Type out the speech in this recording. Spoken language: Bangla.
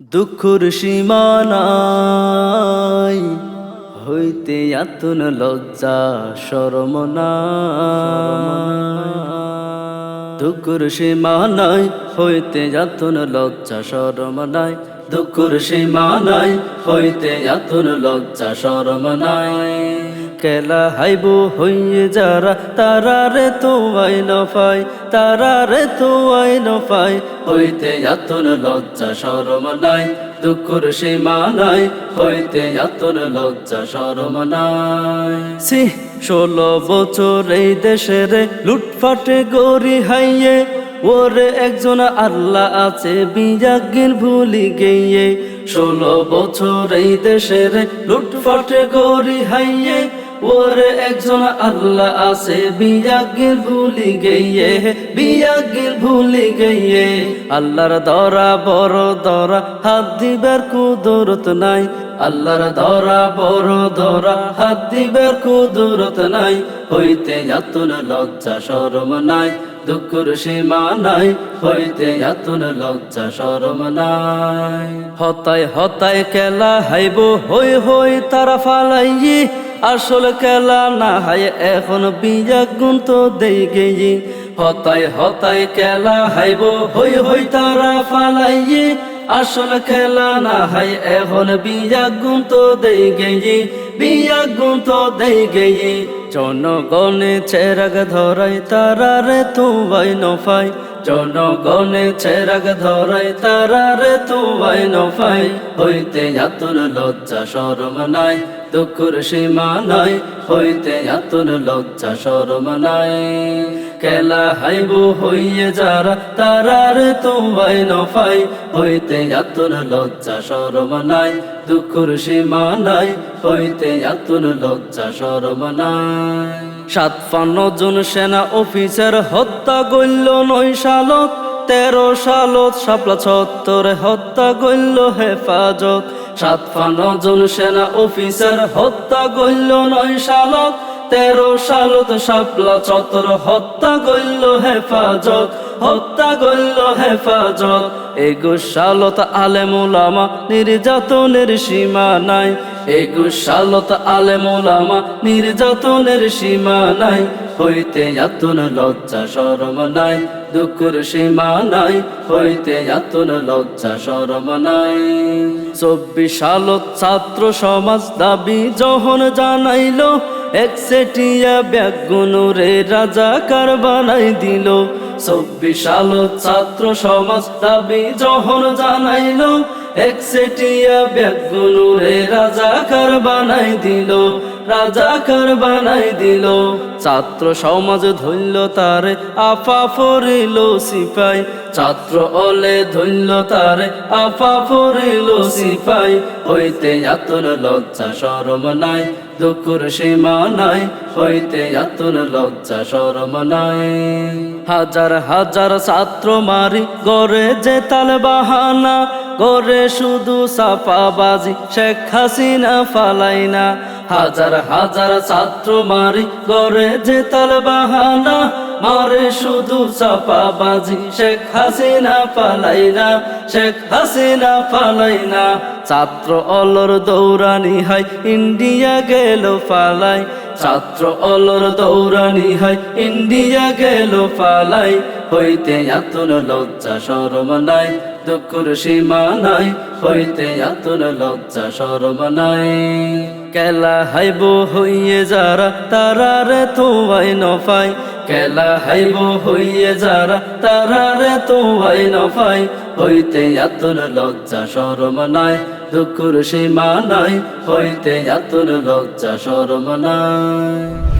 দুঃখর সীমানাই হইতে আতুন লজ্জা শরম দুঃখর সীমানাই হইতে আতুন লজ্জা শরম নাই। দুঃখর সীমানাই হইতে আতুন লজ্জা শরম নাই। কেলা হাইব হইয়ে যারা, তারা রে তো আইন পাই তারা রে তো আইন পাই হইতে আতুন লজ্জা শরম নাই, দুঃখর সীমা নাই, হইতে আতুন লজ্জা শরম নাই। সি ষোলো বছর এই দেশের লুটফাটে গরি হাইয়ে, ওরে একজন আল্লাহ আছে বিজাগির ভুলি গিয়ে ষোলো বছর এই দেশের লুটফাটে গরি হাইয়ে ওরে একজন আল্লাহ আছে, বিয়াগির ভুলি গিয়ে বিয়াগির ভুলি গিয়ে আল্লাহর দরা বড় দরা হাত দিবার কুদরত নাই। আল্লাহর দরা বড় দরা হাত দিবার কুদরত নাই। হইতে যাতুন লজ্জা শরম নাই, দুঃখর সীমা নাই। হইতে যাতুন লজ্জা শরম নাই। হতায় হতায় কেলা হাইব, হই হই তারা ফালাইয়ে। আসল খেলা না হায় এখন বিয়া গুণ তো দেই গেই হতায় হতায় খেলা হাইব, হই হই তারা ফালাইয়ে। আসল খেলা না হায় এখন বিয়া গুণ তো দেই গেই বিয়া তো দেই গেই জনগণে চেরাগ ধরাই তারা রে তো ভাই নফাই জনগণে চেরাগ ধরাই তারা রে তো ভাই নফাই হইতে যাতুন লজ্জা শরম নাই, দুঃখর সীমা নাই। হইতে যাতুন লজ্জা শরম নাই। কেলা হাইব হইয়ে যারা, তারা রে তো ভাই নফাই হইতে যাতুন লজ্জা শরম নাই, দুঃখর সীমা নাই। হইতে যাতুন লজ্জা শরম নাই। সাত পান্ন জন সেনা অফিসার হত্যা গল্য নয় সালত, তেরো সালত সাপলা ছত্তরে হত্যা গল্য হেফাজত। সাতপান্ন জন সেনা অফিসার হত্যা গল্য নয় সালত, তেরো সালত সাপলা চত্বর হত্যা গল্য হেফাজত। হত্যা গইল হেফাজত। একুশ সালত আলেমুলামা নির্যাতনের সীমা নাই। একুশ সালত আলেমুলামা নির্যাতনের সীমা নাই। হইতে যাতুন লজ্জা শরম নাই, দুঃখর সীমা নাই। হইতে যাতুন লজ্জা শরম নাই। চব্বিশ সালত ছাত্র সমাজ দাবি যখন জানাইল একসেটিয়া ব্যাগুনুরে রাজা কার বানাই দিল। চব্বিশ সালত ছাত্র সমাজ দাবি যখন জানাইল। একসেটিয়া ব্যাগুনুরে রাজা কার বানাই দিল রাজা কার বানাই দিল। ছাত্র সমাজ ধৈল্য তারে আফা ফরিল সিপাই। ছাত্র অলে ধৈল্য তারে আফা ফরিল সিপাই। হইতে যাতন লজ্জা শরম নাই দুঃখর সীমা নাই। হইতে যাতন লজ্জা শরম নাই। হাজার হাজার ছাত্র মারি গড়ে যে তাল বাহানা, গড়ে শুধু সাপাবাজি শেখ হাসিনা ফালাই না হাজার হাজার ছাত্র মারি গড়ে যে তাল বাহানা, মারে শুধু চাপাবাজি শেখ হাসিনা পালাই না শেখ হাসিনা পালাই না ছাত্র অলর দৌড়ানি হাই ইন্ডিয়া গেল পালাই ছাত্র অলর দৌড়ানি হাই ইন্ডিয়া গেল পালাই। হইতে এতন লজ্জা সরম নাই, দুঃখর সীমা নাই। হইতে এতন লজ্জা সরম নাই। কেলা হাইব হইয়ে যারা তারা রে তো আই নফাই। কেলা হাইব হইয়ে যারা তারা রে তো ভাই নফাই হইতে এতর লজ্জা শরম নাই, দুঃখর সীমা নাই। হইতে এতর লজ্জা শরম নাই।